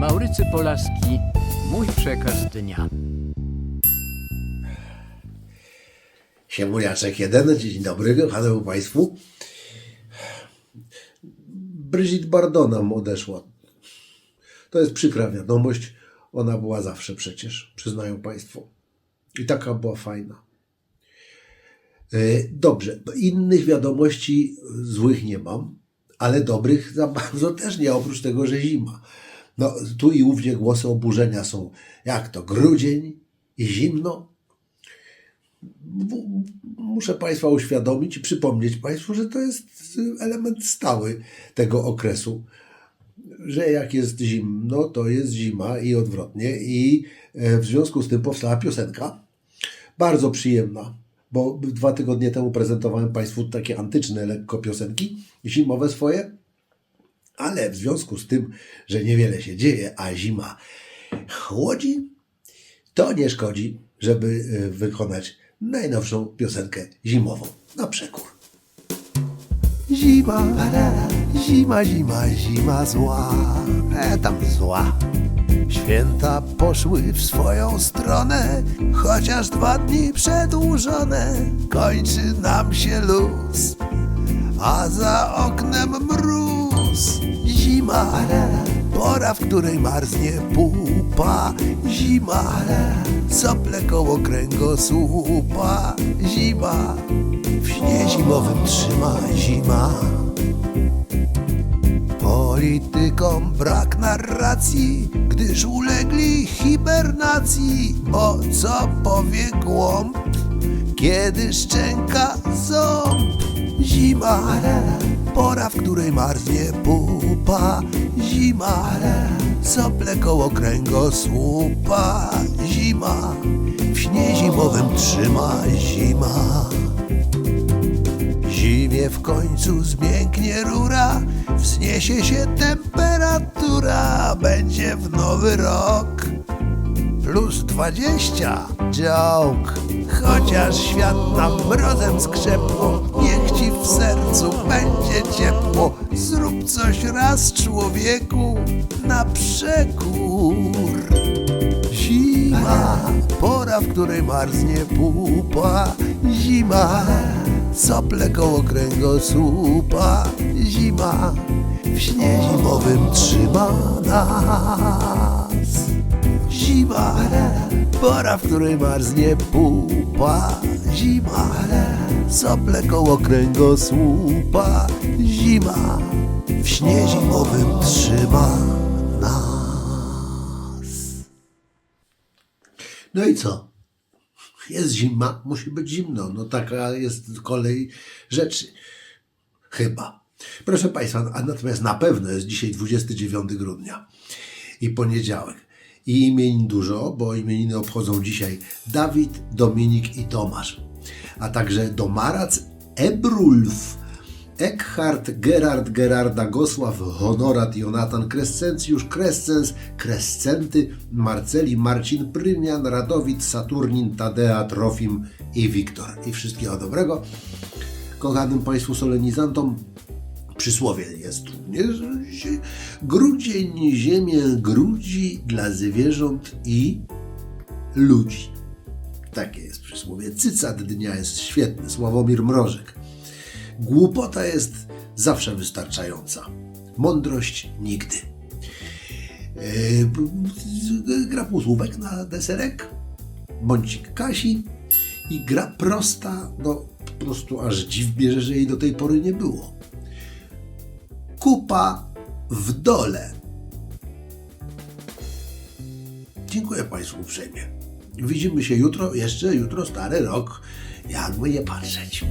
Maurycy Polaski, mój przekaz dnia. Siemuriaczek jeden, dzień dobry, kochany Państwu. Brigitte Bardot nam odeszła. To jest przykra wiadomość. Ona była zawsze przecież, przyznają Państwo. I taka była fajna. E, Dobrze, no innych wiadomości złych nie mam, ale dobrych za bardzo też nie, oprócz tego, że zima. No, tu i ówdzie głosy oburzenia są. Jak to, grudzień i zimno? muszę Państwa uświadomić i przypomnieć Państwu, że to jest element stały tego okresu. Że jak jest zimno, to jest zima i odwrotnie. I e, w związku z tym powstała piosenka, bardzo przyjemna, bo dwa tygodnie temu prezentowałem Państwu takie antyczne lekko piosenki, zimowe swoje, ale w związku z tym, że niewiele się dzieje, a zima chłodzi, to nie szkodzi, żeby e, wykonać najnowszą piosenkę zimową na przekór. Zima, zima, zima, zima zła, e tam zła. Święta poszły w swoją stronę, chociaż dwa dni przedłużone. Kończy nam się luz, a za oknem mróz. Zima, pora, w której marznie pupa. Zima, sople koło kręgosłupa. Zima, w śnie zimowym trzyma zima. Politykom brak narracji, gdyż ulegli hibernacji. Bo co powie głąb, kiedy szczęka ząb? Zima, pora, w której marznie pupa. Zima, sople koło kręgosłupa. Zima, w śnie zimowym trzyma zima. Zimie w końcu zmięknie rura, wzniesie się temperatura, będzie w nowy rok. Plus dwadzieścia, joke. Chociaż świat nam mrozem skrzepło, niech ci w sercu. Zrób coś raz człowieku na przekór. Zima, pora, w której marznie pupa. Zima, sople koło kręgosłupa. Zima, w śnie zimowym trzyma nas. Zima, pora, w której marznie pupa. Zima, sople koło kręgosłupa. Zima, w śnie zimowym trzyma nas. No i co? Jest zima, musi być zimno. No taka jest kolej rzeczy. Chyba. Proszę Państwa, a natomiast na pewno jest dzisiaj 29 grudnia i poniedziałek. I imienin dużo, bo imieniny obchodzą dzisiaj Dawid, Dominik i Tomasz. A także Domarac, Ebrulf, Eckhard, Gerard, Gerarda, Gosław, Honorat, Jonatan, Krescencjusz, Krescens, Krescenty, Marceli, Marcin, Prymian, Radowid, Saturnin, Tadea, Trofim i Wiktor. I wszystkiego dobrego. Kochanym Państwu solenizantom przysłowie jest również, grudzień ziemię grudzi dla zwierząt i ludzi. Takie jest przysłowie. Cycat dnia jest świetny. Sławomir Mrożek. Głupota jest zawsze wystarczająca. Mądrość nigdy. Yy, gra półsłówek na deserek, bądź Kasi i gra prosta, no po prostu aż dziw bierze, że jej do tej pory nie było. Kupa w dole. Dziękuję Państwu uprzejmie. Widzimy się jutro, jeszcze jutro stary rok, jakby nie patrzeć.